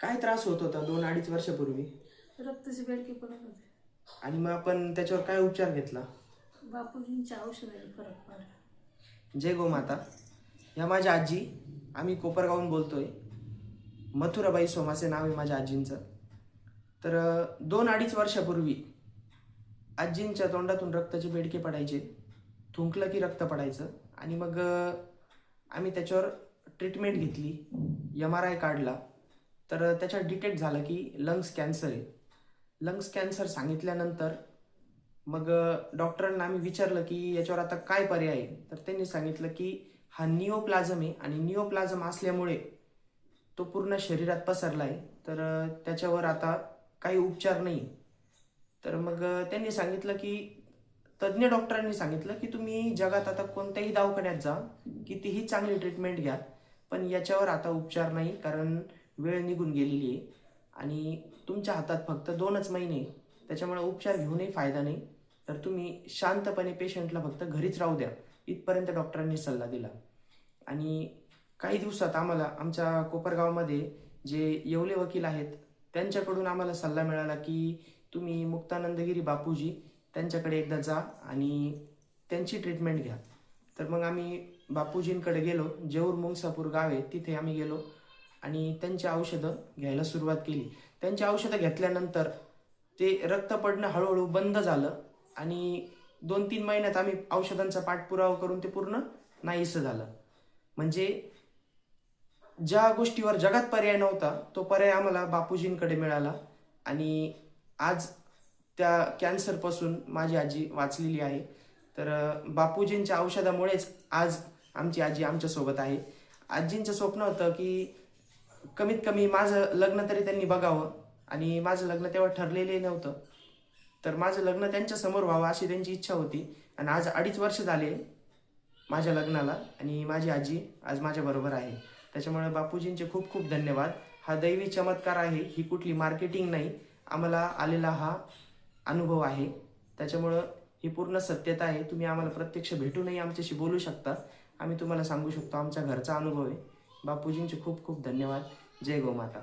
काय त्रास होत होता दोन अडीच वर्षापूर्वी? रक्ताचे बेडके पडत होते. आणि मग आपण त्याच्यावर काय उपचार घेतला? बापूजींच्या औषधाने फरक पडला. जय गोमाता ह्या माझ्या आजी आम्ही कोपरगावून बोलतोय. मथुराबाई सोमासे नाव आहे माझ्या आजींचं. तर अं, दोन अडीच वर्षापूर्वी आजींच्या तोंडातून रक्ताचे बेडके पडायचे. थुंकलं की रक्त पडायचं. आणि मग अं, आम्ही त्याच्यावर ट्रीटमेंट घेतली. एम आर आय काढला. तर त्याच्यात डिटेक्ट झालं की लंग्स कॅन्सर आहे. लंग्स कॅन्सर सांगितल्यानंतर मग डॉक्टरांना आम्ही विचारलं की याच्यावर आता काय पर्याय आहे? तर त्यांनी सांगितलं की हा निओप्लाझम आहे आणि निओप्लाझम असल्यामुळे तो पूर्ण शरीरात पसरला आहे तर त्याच्यावर आता काही उपचार नाही. तर मग त्यांनी सांगितलं की तज्ज्ञ डॉक्टरांनी सांगितलं की तुम्ही जगात आता कोणत्याही दवाखान्यात जा कितीही चांगली ट्रीटमेंट घ्या पण याच्यावर आता उपचार नाही. कारण वेळ निघून गेलेली आहे. आणि तुमच्या हातात फक्त दोनच महिने त्याच्यामुळे उपचार घेऊनही फायदा नाही. तर तुम्ही शांतपणे पेशंटला फक्त घरीच राहू द्या. इथपर्यंत डॉक्टरांनी सल्ला दिला. आणि काही दिवसात आम्हाला आमच्या कोपरगावमध्ये जे येवले वकील आहेत त्यांच्याकडून आम्हाला सल्ला मिळाला की तुम्ही मुक्तानंदगिरी बापूजी त्यांच्याकडे एकदा जा आणि त्यांची ट्रीटमेंट घ्या. तर मग आम्ही बापूजींकडे गेलो जेऊर मुंगसापूर गाव आहे तिथे आम्ही गेलो. आणि त्यांची औषधं घ्यायला सुरुवात केली. त्यांची औषधं घेतल्यानंतर ते रक्त पडणं हळूहळू बंद झालं आणि दोन तीन महिन्यात आम्ही औषधांचा पाठपुरावा करून ते पूर्ण नाहीसं झालं. म्हणजे ज्या गोष्टीवर जगात पर्याय नव्हता तो पर्याय आम्हाला बापूजींकडे मिळाला आणि आज त्या कॅन्सरपासून माझी आजी वाचलेली आहे. तर बापूजींच्या औषधामुळेच आज आमची आजी आमच्यासोबत आहे. आजींचं स्वप्न होतं की कमीत कमी माझं लग्न तरी त्यांनी बघावं. आणि माझं लग्न तेव्हा ठरलेले नव्हतं. तर माझं लग्न त्यांच्यासमोर व्हावं अशी त्यांची इच्छा होती. आणि आज अडीच वर्ष झाले माझ्या लग्नाला आणि माझी आजी आज माझ्या बरोबर आहे. त्याच्यामुळे बापूजींचे खूप खूप धन्यवाद. हा दैवी चमत्कार आहे. ही कुठली मार्केटिंग नाही. आम्हाला आलेला हा अनुभव आहे. त्याच्यामुळं ही पूर्ण सत्यता आहे. तुम्ही आम्हाला प्रत्यक्ष भेटूनही आमच्याशी बोलू शकता. आम्ही तुम्हाला सांगू शकतो आमच्या घरचा अनुभव आहे. बापूजींचे खूप खूप धन्यवाद. जय गोमाता.